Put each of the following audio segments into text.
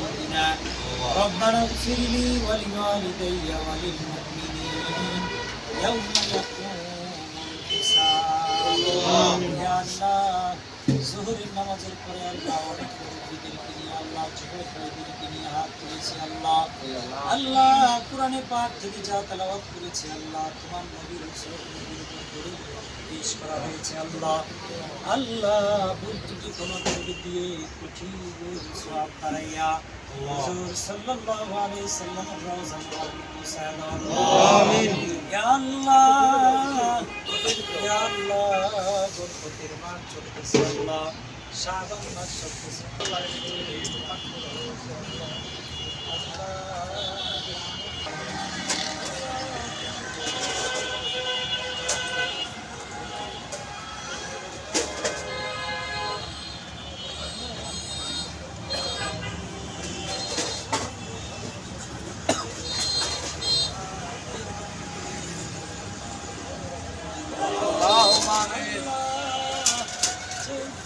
وقنا ربنا اغفر لي ولوالدي وللمؤمنين يوم يقوم الحساب. يا الله নামাজের পরে আল্লাহ অনেক মুরব্বীদেরকে নিয়ে আল্লাহ ঝগড়ে ভাইদেরকে নিয়ে হাত তুলেছি আল্লাহ। আল্লাহ কোরআনে পাক থেকে যা তেলাওয়াত করেছে আল্লাহ তোমার নবীর পেশ করা হয়েছে আল্লাহ। আল্লাহ ত্রুটি কোনো তরবি দিয়ে কুঠি সওয়াব বাড়াইয়া হুজুর সাল্লাল্লাহু আলাইহি সাল্লামের রওজা মুবারক আমিন। ইয়া আল্লাহ। গণপতির মান চলতেছে আল্লাহ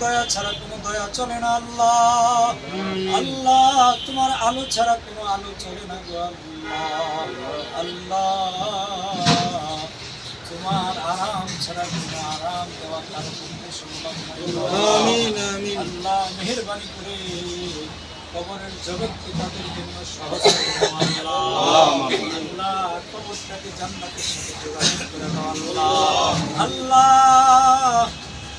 দয়া ছাড়া কোনো দয়া চলে না আল্লাহ। আল্লাহ তোমার আলো ছাড়া কোনো আলো চলে না গো আল্লাহ। আল্লাহ তোমার আরাম ছাড়া কোনো আরাম দেওয়া কারও পক্ষে সম্ভব আল্লাহ মেহরবানি করে কবরের জগৎকে তাদের জন্য সহজ আল্লাহ। আল্লাহ কবরটাকে জান্নাতের সাথে যোগাযোগ করে দাও আল্লাহ। আল্লাহ।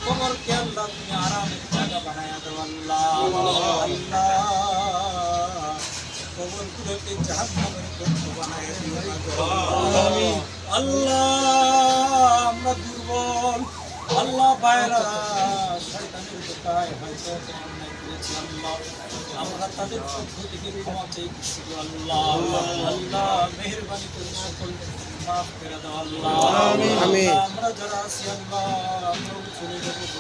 কবরকে আল্লাহ তুমি আরামের জায়গা বানায়া দাও আল্লাহ। আল্লাহ। কবরগুলোকে জাহান্নামের গর্ত বানায়া দিও আল্লাহ। আমরা দুর্বল। আল্লাহ বাইরা শয়তানের দোকায় হয়তো অন্যায় করেছি আল্লাহ। আমরা তাদের পক্ষ থেকে ক্ষমা চাইতেছি আল্লাহ। আল্লাহ মেহরবানি করে সকল মাফ করে দাও আল্লাহ। আল্লাহ, আমরা যারা আছি আল্লাহ চলে যাব গো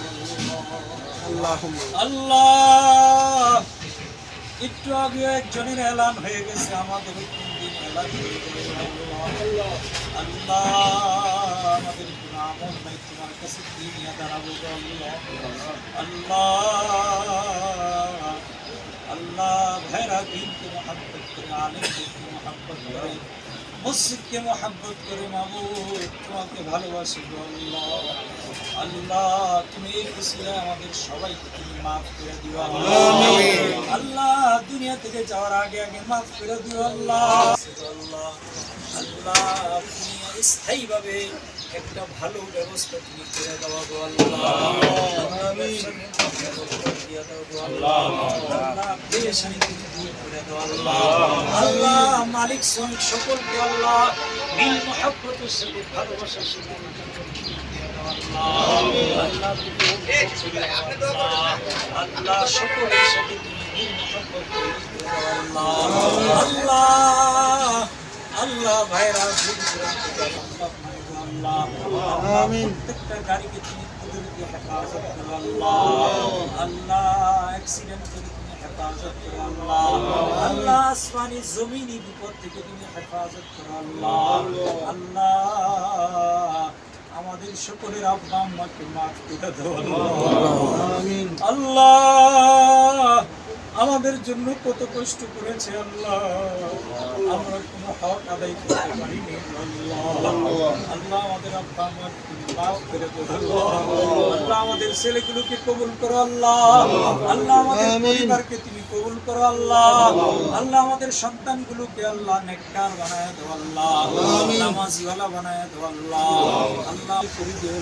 আল্লাহ আল্লাহ একটু আগে একজনের এলান হয়ে গেছে আমাদের আল্লাহ আল্লাহ আমাদের কোন আমল নাই তোমার কাছে কি নিয়ে দাঁড়াবো আল্লাহ। আল্লাহ ভাইরা দিনকে মহাব্বত করে আলেমকে মহাব্বত করে মসজিদকে মহাব্বত করে মাবুদ তোমাকে ভালোবাসি আল্লাহ। আল্লাহ তুমি এই খুশিতে আমাদের সবাইকে তুমি মাফ করে দিও আল্লাহ। আল্লাহ দুনিয়া থেকে যাওয়ার আগে আগে মাফ করে দিও আল্লাহ। আল্লাহ আল্লাহ তুমি স্থায়ীভাবে একটা ভালো ব্যবস্থা তুমি করে দেওয়া গো আল্লাহ। আল্লাহ আল্লাহ। মালিক সকলকে আল্লাহ মিল মহাব্বতের সাথে ভালোবাসার সাথে আল্লাহ সকলের সাথে আল্লাহ আল্লাহ ভাইরা প্রত্যেকটা গাড়িকে তুমি হেফাজত করো আল্লাহ। আল্লাহ অ্যাক্সিডেন্ট হেফাজত করো আল্লাহ আসমানি জমিনি বিপদ থেকে তুমি হেফাজত করো, আল্লাহ। আল্লাহ, আমাদের সকলের আব্বা আম্মাকে মাফ করে দাও, আল্লাহ। আমাদের জন্য কত কষ্ট করেছে, আল্লাহ। আমরা কোনো হক আদায় করতে পারিনি আমাদের আব্বা আমার আল্লাহ আমাদের ছেলেগুলোকে কবুল করো আল্লাহ। আল্লাহ আমাদের পরিবারকে তুমি কবুল করো আল্লাহ। আল্লাহ। আমাদের সন্তানগুলোকে আল্লাহ নেককার বানায় দাও আল্লাহ। নামাজিওয়ালা বানায় দাও আল্লাহ। আল্লাহ। করি দিও